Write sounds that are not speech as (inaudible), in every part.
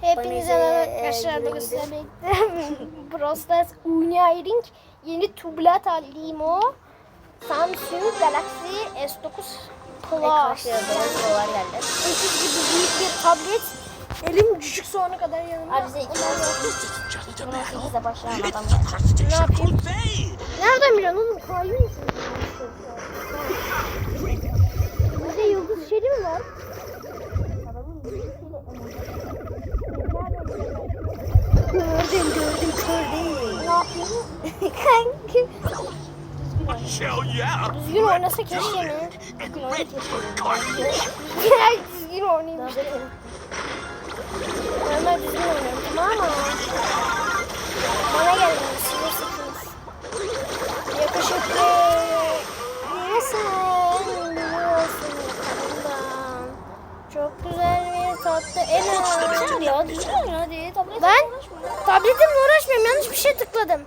Hepinize merhaba arkadaşlar da göstermekte. (laughs) Brawl Stars Uniring yeni tablet Limo Samsung Galaxy S9 Plus. Böyle dolar geldi. Öküz gibi büyük bir tablet. Elim küçük soğana kadar yanımda. Abi bize iki tane sekize başlayan adam Ne yapayım? Nereden biliyorsun oğlum? Kayyum musun? Bizde yıldız şeri mi var? Kanki. Düzgün oynasa keşke mi? Bugün öyle keşke. Gel düzgün oynayayım işte. Normal düzgün oynuyorum tamam mı? Bana gelin sinir sıkınız. Yakışıklı. Nasılsın? Biliyorsun yakamdan. Çok güzel bir tatlı el Güzel ya düzgün hadi. Tablet Ben tabletimle uğraşmıyorum. Yanlış bir şey tıkladım.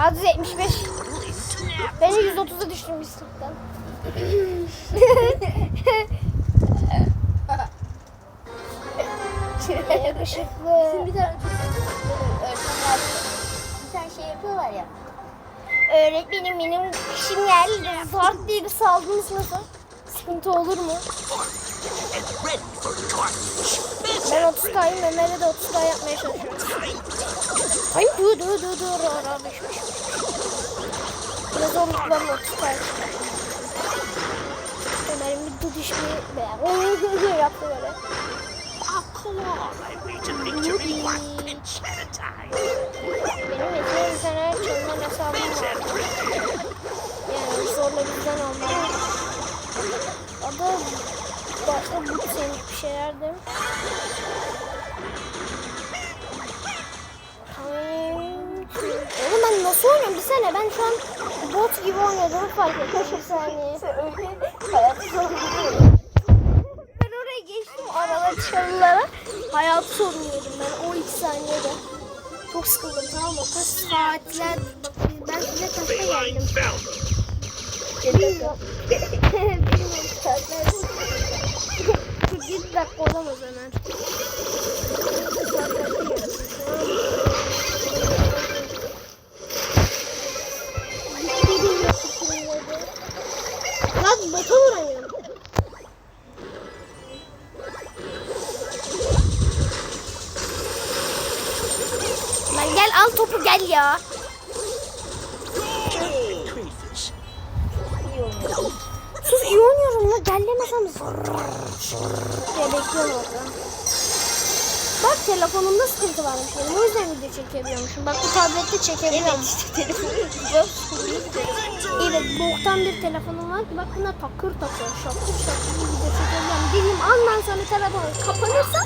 Adı 75. Beni 130'a düşürmüşsün. Yakışıklı. Şimdi bir tane bir tane şey yapıyorlar ya. Öğretmenim benim kışım geldi. Zart diye bir saldım sınıfa. Sıkıntı olur mu? Ben 30 kayım Ömer'e de 30 kay yapmaya çalışıyorum. Ay dur dur dur dur. Beş. Ne zorluklarla 30 kay. Ömer'in bir düşmeyi beğen. yaptı böyle. Oh, come on! I reached victory one pinch at a time. Benim yeteneğim internet çözmen hesabım var. Yani zorla bizden alma. Adı başka bu senin bir şeyler Oğlum ben nasıl oynuyorum? Bir sene ben şu an bot gibi oynuyordum fark ettim bir saniye. (laughs) Öyle hayatı zor Ben oraya geçtim aralar çalılara. Hayatı sormuyordum ben o iki saniyede. Çok sıkıldım tamam mı? Kaç saatler. Bak ben size kaçta geldim. Bilmiyorum. Saatler. (laughs) 47 dakika olamaz Ömer. Lan ya. Sus iyi oynuyorum lan gel demesem zırr diye bekliyorum orada. Bak telefonumda sıkıntı varmış benim o yüzden video çekebiliyormuşum. Bak bu tablette çekebiliyorum. işte telefonu. (laughs) Evet boktan bir telefonum var ki bak buna takır takır şakır şakır video çekebiliyorum. Dediğim andan sonra telefon kapanırsa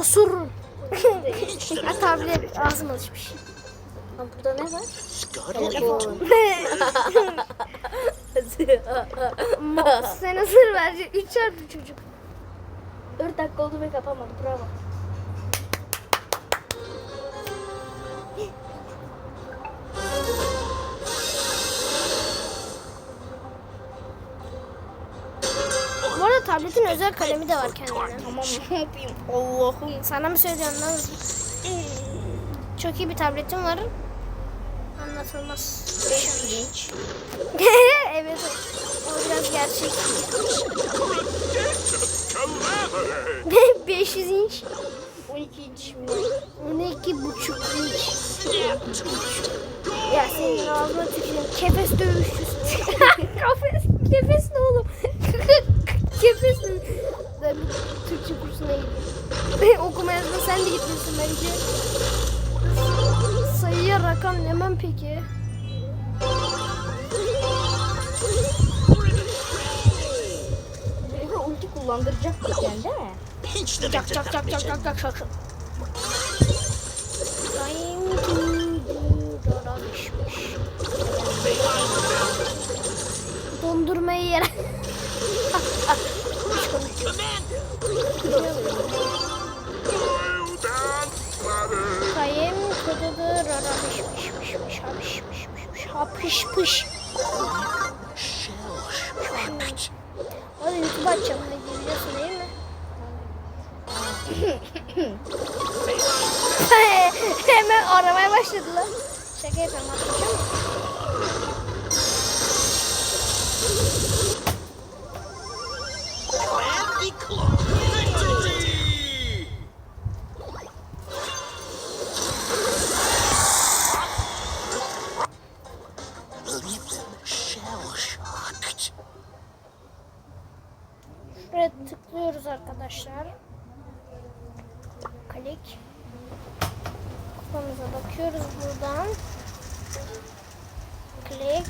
osururum. (laughs) ha, tablet ağzıma alışmış. Ha, burada ne var? Ma- Sana sır verecek. Üç çarpı çocuk. 4 dakika oldu ve kapamadı. Bravo. Bu arada tabletin özel kalemi de var kendine. Tamam ne yapayım? Allah'ım. Sana mı söylüyorum lan? Çok iyi bir tabletim var. Anlatılmaz. 500 (laughs) inç. evet. O biraz gerçek. (laughs) Collaborate! 500 inç. 12 inç mi? 12 buçuk inç. Ya senin ağzına tüküreyim. Kefes dövüşçüsü. (laughs) Kafes, kefes ne oğlum? kefes ne? Ben Türkçe kursuna gidiyorum. Okuma yazma sen de gitmişsin bence. Sayıya rakam demem peki. kullandıracaktık yani değil mi? Çak çak çak çak çak çak çak çak. Time to do da pişmiş. Dondurmayı yere. Shell shocked. Hadi YouTube açacağım ne biliyorsun değil mi? (laughs) Hemen aramaya başladılar. Şaka yapıyorum atlayacağım. Happy Claw. Arkadaşlar. Klik. Kupamıza bakıyoruz buradan. Klik.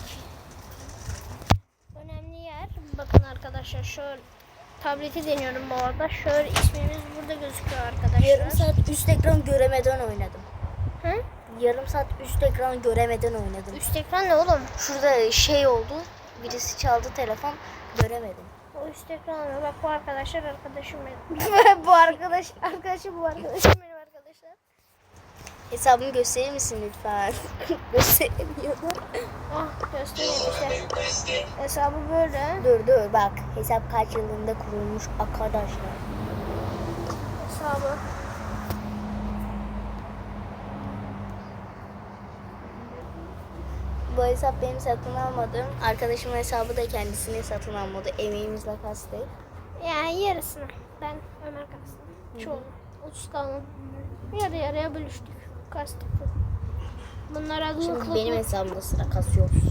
Önemli yer. Bakın arkadaşlar şöyle tableti deniyorum bu arada. Şöyle ismimiz burada gözüküyor arkadaşlar. Yarım saat üst ekran göremeden oynadım. Hı? Yarım saat üst ekran göremeden oynadım. Üst ekran ne oğlum? Şurada şey oldu. Birisi çaldı telefon. Göremedim. O üst ekran ne? Bak bu arkadaşlar arkadaşım benim. (laughs) bu arkadaş arkadaşım bu arkadaşım benim arkadaşlar. Hesabımı gösterir misin lütfen? (laughs) Gösteremiyorum. Ah göstereyim işte. Hesabı böyle. Dur dur bak. Hesap kaç yılında kurulmuş arkadaşlar. Hesabı. Bu hesap benim satın almadım. Arkadaşımın hesabı da kendisine satın almadı. Emeğimizle kastık. Yani yarısını. Ben Ömer kastım. Çoğunu. 30 kalın. Yarı yarıya bölüştük. Kastık. Bunlar adını Şimdi benim hesabımda sıra kasıyoruz.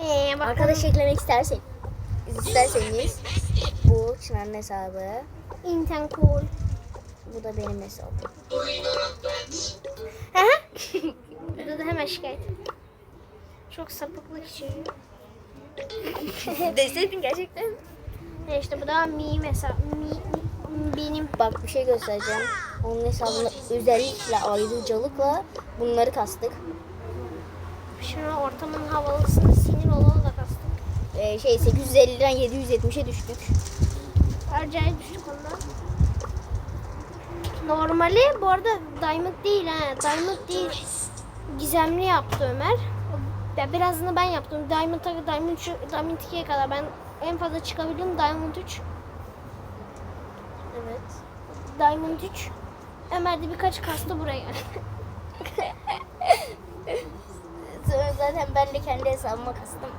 Ee, bak Arkadaş eklemek istersek, isterseniz bu Çınar'ın hesabı, Inten cool. bu da benim hesabım. Aha. (laughs) Burada da hemen şikayet. Çok sapıklık içeriyor. (laughs) Deseydin gerçekten. E işte bu da mi hesap. Mi, benim. Bak bir şey göstereceğim. Onun hesabında özellikle ayrıcalıkla bunları kastık. Şuna ortamın havalısını sinir olanı da kastık. Ee, şey 850'den 770'e düştük. Acayip düştük ondan. Normali bu arada Diamond değil ha. Diamond değil. Gizemli yaptı Ömer. Ya birazını ben yaptım. Diamond'a Diamond 3, Diamond 2'ye kadar ben en fazla çıkabildim Diamond 3. Evet. Diamond 3. Ömer de birkaç kastı buraya. (laughs) Sonra zaten ben de kendi hesabıma kastım.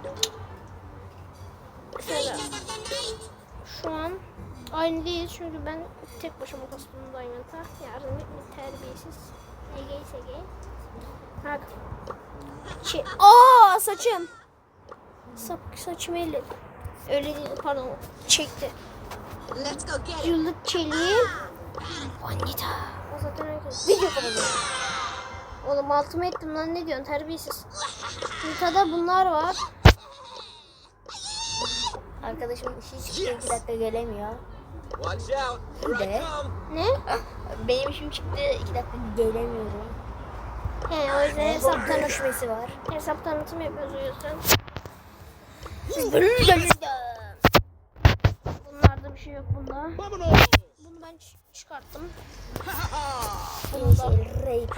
Şöyle. Şu an aynı değil çünkü ben tek başıma kastım Diamond'a. Yardım etme terbiyesiz. Ege Ege. Bak. Şey, aa saçım. Sa saçımı elledim. Öyle değil pardon çekti. Let's go get Yıllık çeliği. Anita. O zaten herkes. Video kapalı. Oğlum altıma ettim lan ne diyorsun terbiyesiz. Nita'da bunlar var. Arkadaşım hiç 2 dakika gelemiyor. I come. Ne? Benim işim çıktı 2 dakika gelemiyorum. He o yüzden hesap, Görüşmesi var. hesap tanıtım yapıyoruz o yüzden. Bunlarda bir şey yok bunda. Bunu ben çıkarttım. (laughs) Bunu da.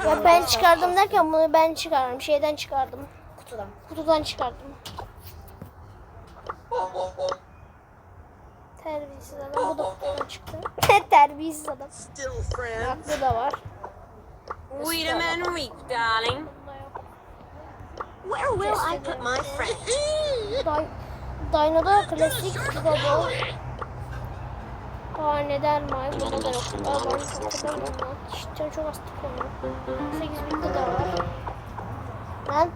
Ya ben çıkardım derken bunu ben çıkardım. Şeyden çıkardım. kutudan. Kutudan çıkardım. Terbiyesiz adam. Bu da kutudan çıktı. (laughs) Terbiyesiz adam. Still friends. Aklı da var. Wait a minute, week, darling. Where will I put my friend? Dyno'da klasik baba. Aa neden may burada da yok. Aa ben hatırlamıyorum lan. İşte çok az tıklanıyor. 8 binde de var. Lan.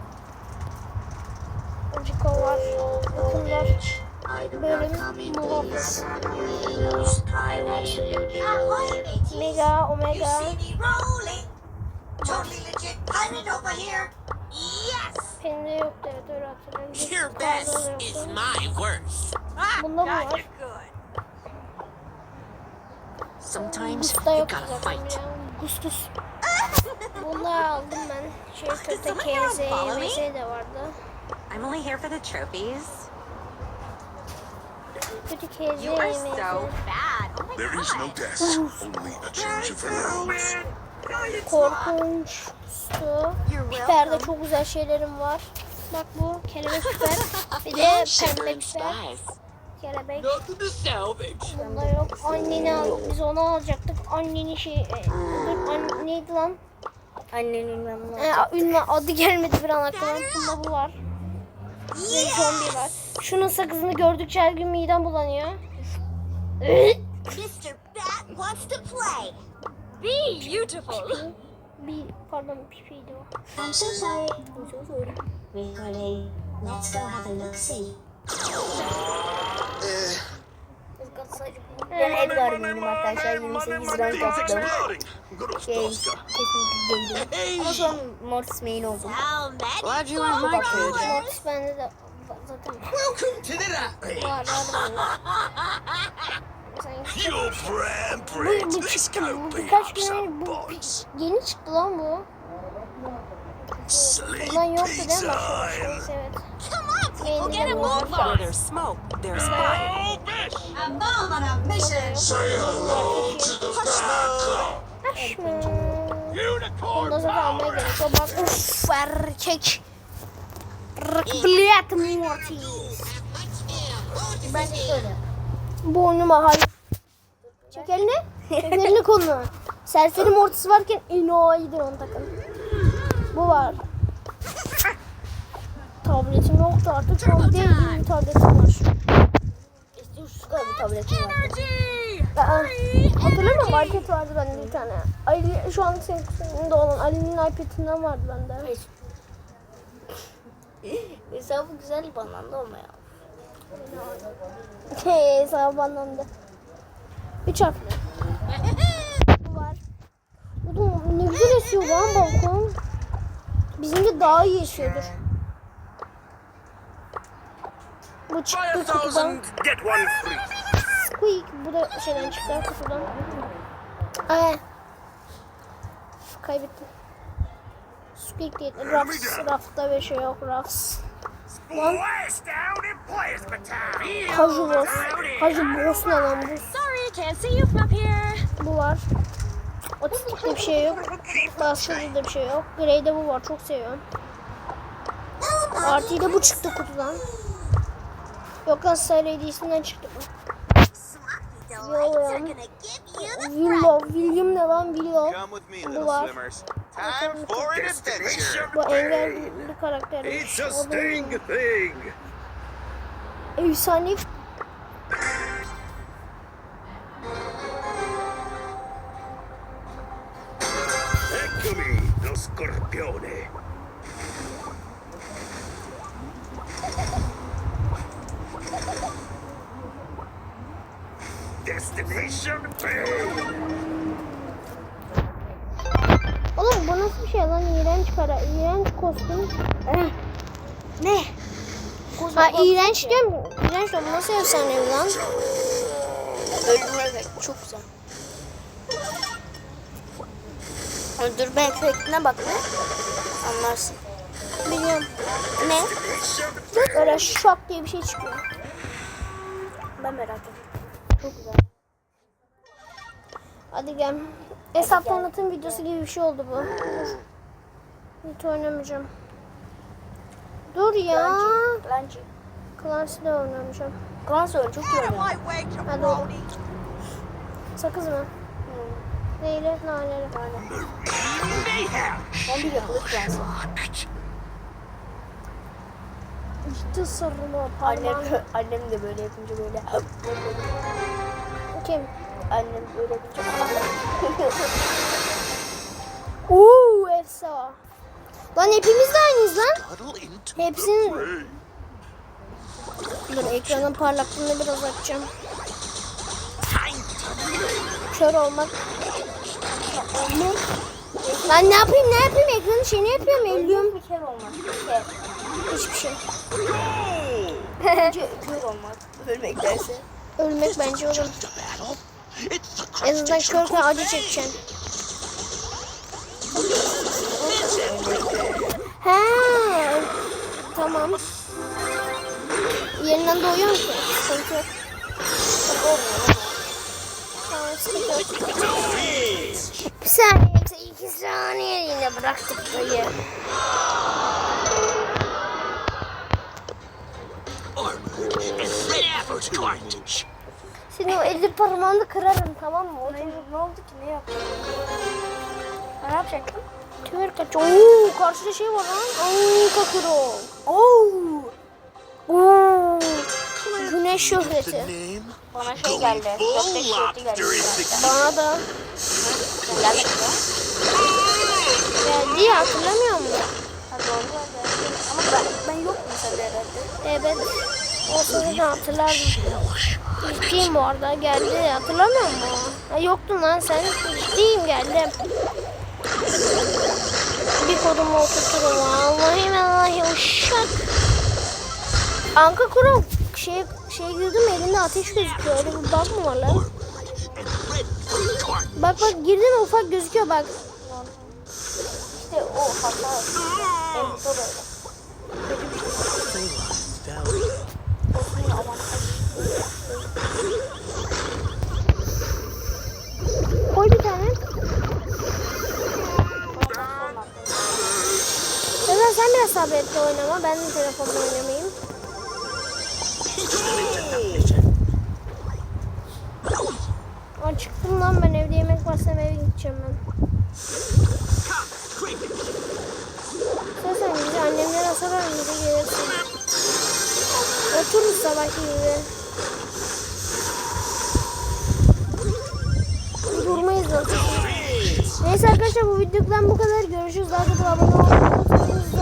Rico var. Bakın var. Bölüm Muhafız. Mega, Omega. Totally legit. Find it over here. Yes. Pende yoktu evet öyle hatırlıyorum. Your best is my worst. Ah, Bunda bu var. good. Sometimes Gusta you yok gotta zaten fight. ya. Gustus. Bunları aldım ben. Şey köfte KZ, de vardı. I'm only here for the trophies. Kötü KZ, You are so bad. Oh my There is no god. death, only a change of roles. Korkunç su. Piper de çok güzel şeylerim var. Bak bu kelebek piper. Bir de pembe piper. Kelebek. Bunda yok. Anneni al. Biz onu alacaktık. Anneni şey... E, dur, an, neydi lan? Annen bilmem ne. E, ünlü adı gelmedi bir an aklıma. Bunda bu var. Ve zombi var. Şunun sakızını gördükçe her gün midem bulanıyor. Mr. Bat wants to play. Bir pardon pipiydi o. I'm so sorry. Really? Let's go have a look see. Ben Edgar benim arkadaşlar 28 rank. Good Şey kesinlikle değilim. Ama sonra Mortis main oldum. Glad you weren't my kid. Mortis bende de zaten Welcome to the rampage. var (laughs) You're brand Bu, bread. bu Let's çıktı go bu beat birkaç up gün some önce bu bugs. yeni çıktı lan bu. Bundan yoktu değil mi? Sleepy Başka bir time. Evet. Come on, people, get a move on. There's smoke. There's fire. Oh, bitch. A bomb on a mission. Aşkım. Unicorn Ondan sonra almaya power. gerek yok. Bak uff erkek. Rıkbliyat Mortis. Ben. Boynuma. Çek elini. Çek elini kolunu. Serseri Mortis varken enayidir onu takın. Bu var. Tabletim yoktu artık. Şu an değil bir tabletim var. İşte şu kadar bir tabletim var. Aa, Hatırlıyor musun? iPad vardı bende bir tane. Ali, şu an senin kuzeninde olan Ali'nin iPad'inden vardı bende. Hesabı güzel banlandı ama ya. (laughs) Hey, sana harfli. Bu var. Oğlum ne güzel esiyor lan balkon. Bizimki daha iyi esiyordur. Bu çıktı kutudan. Squeak. Bu da şeyden çıktı kutudan. Ay. Kaybettim. Squeak değil. Ruffs. Ruff'ta bir şey yok. Ruffs. Battalion. Kaju boss. Kaju boss ne lan bu? Can't see you from here. Bu var. Otistikte bir şey yok. Başka da bir şey yok. Grey'de bu var. Çok seviyorum. Artı da bu çıktı kutudan. Yok lan Lady'sinden çıktı bu. The Willow. William ne lan Willow? Bu var. Bu engelli karakter. Efsane. Destination pain. Oğlum bu nasıl bir şey lan? İğrenç para. İğrenç kostüm. Eh. Ne? Ha iğrenç diyorum. İğrenç bu nasıl efsane lan? Öldürme çok güzel. Öldürme efektine bak ne? Anlarsın. Biliyorum. Ne? Böyle şok diye bir şey çıkıyor. Ben merak ettim. Çok güzel. Hadi gel. Hesap tanıtım videosu gibi bir şey oldu bu. Hiç oynamayacağım. Dur ya. Bence. Clancy'de oynamayacağım. Klans öyle çok iyi oynuyor. Hadi oğlum. Sakız mı? Neyle? Naneli. Mayhem. Ben bir yapılı Klans'ı. Ciddi sarılma Annem, (laughs) annem de böyle yapınca böyle. Kim? Annem böyle yapınca. (laughs) Uuu efsa. Lan hepimiz de aynıyız lan. Hepsinin... Dur ekranın parlaklığını biraz açacağım. Kör olmak. Olmak. Lan ne yapayım ne yapayım ekranın şeyini yapıyorum elliyorum. Bir kere olmak. Kere. Hiçbir şey. Önce kör olmak. Ölmek derse. Ölmek bence olur. En azından körken acı çekeceksin. He, tamam. Yerinden doğuyor ki. Sıkıntı yok. Bir saniye, iki saniye yine bıraktık dayı. armor and red for carnage. Senin o elli parmağını kırarım tamam mı? O Ne oldu ki? Ne yaptın? Ne yapacaktın? Tümer kaç. Oo, karşıda şey var lan. Oo, kakuro. Oo. Oo. Güneş şöhreti. Bana şey geldi. Gökte geldi. Bana da Geldi mi? geldi ya hatırlamıyor musun? Ha doğru geldi. Ama ben, ben yoktum sende herhalde. Evet. O sırada hatırlardım. Ciddiyim geldi hatırlamıyor musun? Ha, yoktun lan sen. Ciddiyim geldim. Bir kodumu okuturum. Vallahi vallahi uşak. Anka kuru şey şey girdim elinde ateş gözüküyor. Öyle bir bug mı var lan? Bak bak girdin ufak gözüküyor bak. İşte o hata. Doğru öyle. Sen sabretli oynama. Ben de telefonla oynamayayım. Aa, çıktım lan ben evde yemek varsam eve gideceğim ben. Sezen bizi annemlere sorar bize gelirsin. Otururuz sabahki gibi. Durmayız zaten. Neyse arkadaşlar bu videodan bu kadar. Görüşürüz. Daha da abone olmayı unutmayın.